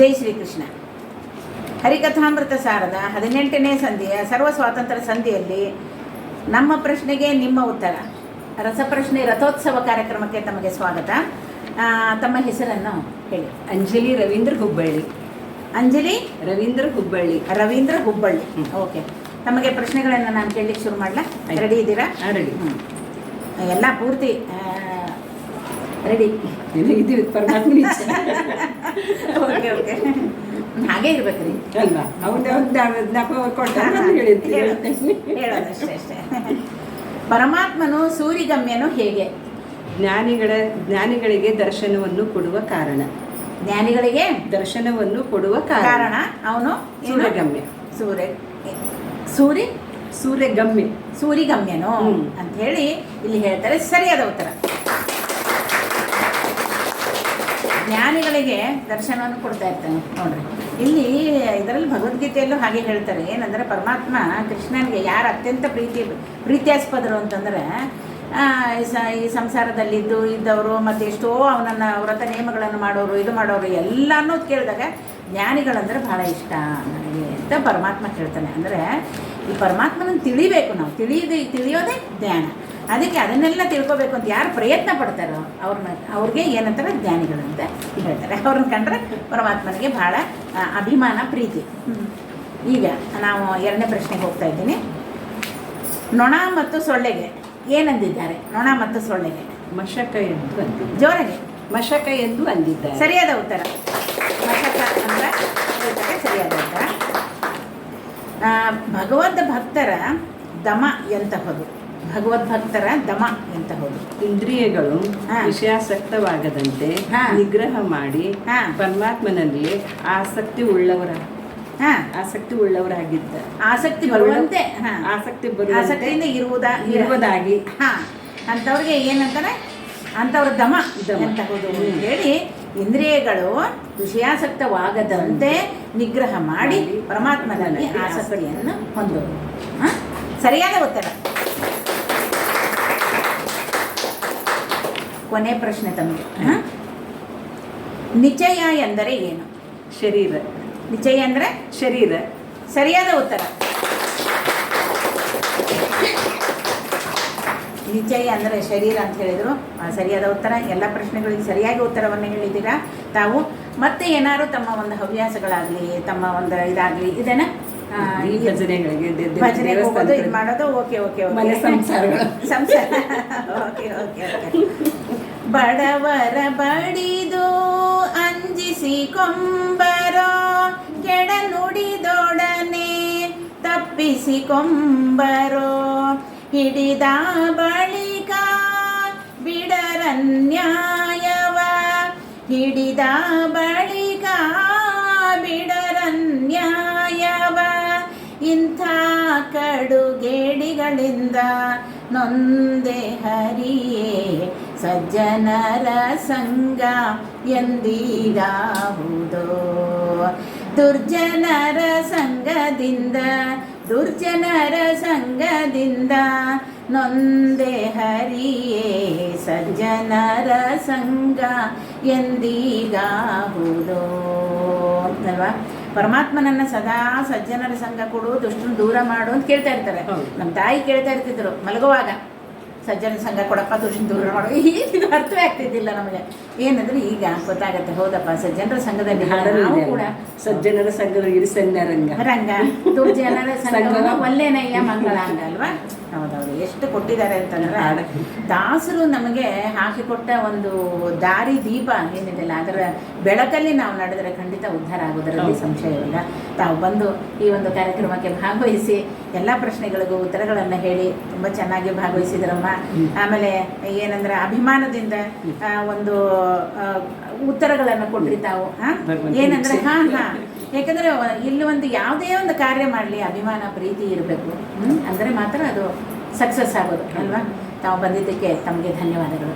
ಜೈ ಶ್ರೀಕೃಷ್ಣ. ಹರಿಕಥಾಮೃತ ಸಾರದ ಹದಿನೆಂಟನೇ ಸಂಧಿಯ ಸರ್ವ ಸ್ವಾತಂತ್ರ್ಯ ಸಂಧಿಯಲ್ಲಿ ನಮ್ಮ ಪ್ರಶ್ನೆಗೆ ನಿಮ್ಮ ಉತ್ತರ. ರಸಪ್ರಶ್ನೆ ರಥೋತ್ಸವ ಕಾರ್ಯಕ್ರಮಕ್ಕೆ ತಮಗೆ ಸ್ವಾಗತ. ತಮ್ಮ ಹೆಸರನ್ನು ಹೇಳಿ. ಅಂಜಲಿ ರವೀಂದ್ರ ಹುಬ್ಬಳ್ಳಿ. ಅಂಜಲಿ? ರವೀಂದ್ರ ಹುಬ್ಬಳ್ಳಿ. ರವೀಂದ್ರ ಹುಬ್ಬಳ್ಳಿ. ಓಕೆ. ತಮಗೆ ಪ್ರಶ್ನೆಗಳನ್ನು ನಾನು ಕೇಳಲಿಕ್ಕೆ ಶುರು ಮಾಡಲಾ? ರೆಡಿ ಇದ್ದೀರಾ ರೆಡಿ ಹ್ಞೂ ಎಲ್ಲ ಪೂರ್ತಿ ರೆಡಿ ಇದು ಪರಮಾತ್ಮ ಇಚ್ಛೆ. ಓಕೆ ಓಕೆ ಹಾಗೆ ಅಲ್ವಾ ಒಂದು ಜ್ಞಾಪ ಕೊಟ್ಟ ಹೇಳಿರ್ತೀನಿ ಹೇಳೋದಷ್ಟೇ ಅಷ್ಟೇ. ಪರಮಾತ್ಮನು ಸೂರಿಗಮ್ಯನು ಹೇಗೆ? ಜ್ಞಾನಿಗಳ ಜ್ಞಾನಿಗಳಿಗೆ ದರ್ಶನವನ್ನು ಕೊಡುವ ಕಾರಣ. ಜ್ಞಾನಿಗಳಿಗೆ ದರ್ಶನವನ್ನು ಕೊಡುವ ಕಾರಣ. ಅವನು ಸೂರ್ಯಗಮ್ಯ. ಸೂರ್ಯ ಸೂರಿ ಸೂರ್ಯಗಮ್ಯ. ಸೂರಿಗಮ್ಯನು. ಅಂತ ಹೇಳಿ ಇಲ್ಲಿ ಹೇಳ್ತಾರೆ ಸರಿಯಾದ ಉತ್ತರ. ಜ್ಞಾನಿಗಳಿಗೆ ದರ್ಶನವನ್ನು ಕೊಡ್ತಾ ಇರ್ತಾನೆ. ನೋಡ್ರಿ. ಇಲ್ಲಿ ಇದರಲ್ಲಿ ಭಗವದ್ಗೀತೆಯಲ್ಲೂ ಹಾಗೆ ಹೇಳ್ತಾರೆ. ಏನಂದ್ರೆ ಪರಮಾತ್ಮ ಕೃಷ್ಣನಿಗೆ ಯಾರು ಅತ್ಯಂತ ಪ್ರೀತಿ, ಪ್ರೀತ್ಯಾಸ್ಪದರು ಅಂತಂದ್ರೆ ಈ ಸಂಸಾರದಲ್ಲಿದ್ದು ಇದ್ದವರು ಮತ್ತು ಎಷ್ಟೋ ಅವನನ್ನು ವ್ರತ ನಿಯಮಗಳನ್ನು ಮಾಡೋರು, ಇದು ಮಾಡೋರು ಎಲ್ಲನೂ ಕೇಳಿದಾಗ ಜ್ಞಾನಿಗಳಂದ್ರೆ ಬಹಳ ಇಷ್ಟ ನನಗೆ ಅಂತ ಪರಮಾತ್ಮ ಹೇಳ್ತಾನೆ. ಅಂದರೆ ಈ ಪರಮಾತ್ಮನ ತಿಳಿಬೇಕು ನಾವು. ತಿಳಿಯದೆ, ತಿಳಿಯೋದೇ ಜ್ಞಾನ. ಅದಕ್ಕೆ ಅದನ್ನೆಲ್ಲ ತಿಳ್ಕೊಬೇಕು ಅಂತ ಯಾರು ಪ್ರಯತ್ನ ಪಡ್ತಾರೋ ಅವ್ರನ್ನ ಅವ್ರಿಗೆ ಏನಂತಾರೆ ಜ್ಞಾನಿಗಳು ಅಂತ ಹೇಳ್ತಾರೆ. ಅವ್ರನ್ನ ಕಂಡ್ರೆ ಪರಮಾತ್ಮನಿಗೆ ಬಹಳ ಅಭಿಮಾನ ಪ್ರೀತಿ. ಈಗ ನಾವು ಎರಡನೇ ಪ್ರಶ್ನೆಗೆ ಹೋಗ್ತಾ ಇದ್ದೀನಿ. ನೊಣ ಮತ್ತು ಸೊಳ್ಳೆಗೆ ಏನಂದಿದ್ದಾರೆ? ನೊಣ ಮತ್ತು ಸೊಳ್ಳೆಗೆ. ಮಶಕ ಎಂದು ಜೋರಾಗಿ. ಮಶಕ ಎಂದು ಅಂದಿದ್ದಾರೆ. ಸರಿಯಾದ ಉತ್ತರ. ಮಶಕ ಅಂದ್ರೆ ಸರಿಯಾದ ಉತ್ತರ. ಆ, ಭಗವದ್ ಭಕ್ತರ ದಮ ಎಂತಹದು? ಭಗವದ್ಭಕ್ತರ ದಮ ಎಂತಹದು ಇಂದ್ರಿಯಗಳು ಹಾ. ವಿಷಯಾಸಕ್ತವಾಗದಂತೆ ಹಾ. ನಿಗ್ರಹ ಮಾಡಿ ಹಾ. ಪರಮಾತ್ಮನಲ್ಲಿ ಆಸಕ್ತಿ ಉಳ್ಳವರ ಹಾ. ಆಸಕ್ತಿ ಉಳ್ಳವರಾಗಿದ್ದ. ಆಸಕ್ತಿ ಬರುವಂತೆ ಹಾ. ಆಸಕ್ತಿ ಬರುವ ಆಸಕ್ತಿಯಿಂದ ಇರುವುದ ಇರುವುದಾಗಿ. ಹಾ. ಅಂಥವ್ರಿಗೆ ಏನಂತಾರೆ? ಅಂಥವ್ರ ದಮ ಅಂತ ಅಂತ ಹೇಳಿ ಇಂದ್ರಿಯಗಳು ವಿಷಯಾಸಕ್ತವಾಗದಂತೆ ನಿಗ್ರಹ ಮಾಡಿ ಪರಮಾತ್ಮನಲ್ಲಿ ಆಸಕ್ತಿಯನ್ನು ಹೊಂದೋದು. ಹಾ? ಸರಿಯಾದ ಉತ್ತರ. ಕೊನೆ ಪ್ರಶ್ನೆ ತಮಗೆ. ಹಾ? ನಿಚಯ ಎಂದರೆ ಏನು? ಶರೀರ. ನಿಚಯ ಅಂದರೆ? ಶರೀರ. ಸರಿಯಾದ ಉತ್ತರ. ನಿಚಯ ಅಂದರೆ ಶರೀರ ಅಂತ ಹೇಳಿದರು. ಸರಿಯಾದ ಉತ್ತರ. ಎಲ್ಲ ಪ್ರಶ್ನೆಗಳಿಗೆ ಸರಿಯಾಗಿ ಉತ್ತರವನ್ನು ಹೇಳಿದ್ದೀರಾ? ತಾವು ಮತ್ತೆ ಏನಾದ್ರು ತಮ್ಮ ಒಂದು ಹವ್ಯಾಸಗಳಾಗಲಿ ತಮ್ಮ ಒಂದು ಇದಾಗಲಿ ಇದನ್ನ ಈ ಭಜನೆಗಳಿಗೆ ದೆ- ದೆ- ಭಜನೆಗೆ ಹೋಗೋದು ಇದು ದೇವಸ್ಥಾನಗಳಿಗೆ ಮಾಡೋದು ಓಕೆ ಓಕೆ ಸಂಸಾರಗಳು. ಸಂಸಾರ. Okay okay okay. ಬಡವರ ಬಡಿದು ಅಂಜಿಸಿ ಕೊಂಬರೋ ಕೆಡ ನುಡಿದೊಡನೆ ತಪ್ಪಿಸಿ ಕೊಂಬರೋ. ಹಿಡಿದ ಬಳಿಕ ಬಿಡರನ್ಯಾಯವ. ಹಿಡಿದ ಬಳಿಕ ಬಿಡರನ್ಯಾಯವ ಇಂಥ ಕಡುಗೇಡಿಗಳಿಂದ ನೊಂದೆ ಹರಿಯೇ ಸಜ್ಜನರ ಸಂಗ ಎಂದೀಗಾಹುದೋ ದುರ್ಜನರ ಸಂಗದಿಂದ ದುರ್ಜನರ ಸಂಗದಿಂದ ನೊಂದೆ ಹರಿಯೇ ಸಜ್ಜನರ ಸಂಗ ಎಂದೀಗಾಹುದು ಅಲ್ವಾ? ಪರಮಾತ್ಮನನ್ನ ಸದಾ ಸಜ್ಜನರ ಸಂಘ ಕೊಡು ದುಷ್ಟನ್ನು ದೂರ ಮಾಡು ಅಂತ ಕೇಳ್ತಾ ಇರ್ತಾರೆ. ನಮ್ಮ ತಾಯಿ ಕೇಳ್ತಾ ಇರ್ತಿದ್ರು ಮಲಗುವಾಗ ಸಜ್ಜನ ಸಂಘ ಕೊಡಪ್ಪ ದುಷ್ಟನ್ನು ದೂರ ಮಾಡು. ಇದು ಅರ್ಥವೇ ಆಗ್ತಿದ್ದಿಲ್ಲ ನಮಗೆ. ಏನಂದ್ರೆ ಈಗ ಗೊತ್ತಾಗತ್ತೆ ಹೌದಪ್ಪ ಸಜ್ಜನರ ಸಂಘದಲ್ಲಿ ನಾವು ಕೂಡ? ಸಜ್ಜನರ ಸಂಘದ ರಂಗ. ರಂಗ. ದುರ್ಜನರ ಸಂಘ. ಸಂಘವ ಮಂಗಳ ಅಂಗ ಅಲ್ವಾ? ಹೌದೌದು ಎಷ್ಟು ಕೊಟ್ಟಿದ್ದಾರೆ ಅಂತಂದ್ರೆ. ದಾಸರು ನಮಗೆ ಹಾಕಿಕೊಟ್ಟ ಒಂದು ದಾರಿ ದೀಪ ಏನಿದೆಯಲ್ಲ ಅದರ ಬೆಳಕಲ್ಲಿ ನಾವು ನಡೆದರೆ ಖಂಡಿತ ಉದ್ಧಾರ ಆಗೋದರಲ್ಲಿ. ಸಂಶಯವಿಲ್ಲ ತಾವು ಬಂದು ಈ ಒಂದು ಕಾರ್ಯಕ್ರಮಕ್ಕೆ ಭಾಗವಹಿಸಿ ಎಲ್ಲ ಪ್ರಶ್ನೆಗಳಿಗೂ ಉತ್ತರಗಳನ್ನು ಹೇಳಿ ತುಂಬ ಚೆನ್ನಾಗಿ ಭಾಗವಹಿಸಿದ್ರಮ್ಮ. ಆಮೇಲೆ ಏನಂದ್ರೆ ಅಭಿಮಾನದಿಂದ ಆ, ಒಂದು ಉತ್ತರಗಳನ್ನು ಕೊಟ್ರಿ ತಾವು ಏನಂದ್ರೆ ಹಾ ಹಾ. ಯಾಕಂದ್ರೆ ಇಲ್ಲಿ ಒಂದು ಯಾವುದೇ ಒಂದು ಕಾರ್ಯ ಮಾಡಲಿ, ಅಭಿಮಾನ, ಪ್ರೀತಿ ಇರಬೇಕು. ಅಂದರೆ ಮಾತ್ರ ಅದು ಸಕ್ಸಸ್ ಆಗೋದು, ಅಲ್ವಾ? ತಾವು ಬಂದಿದ್ದಕ್ಕೆ ತಮಗೆ ಧನ್ಯವಾದಗಳು.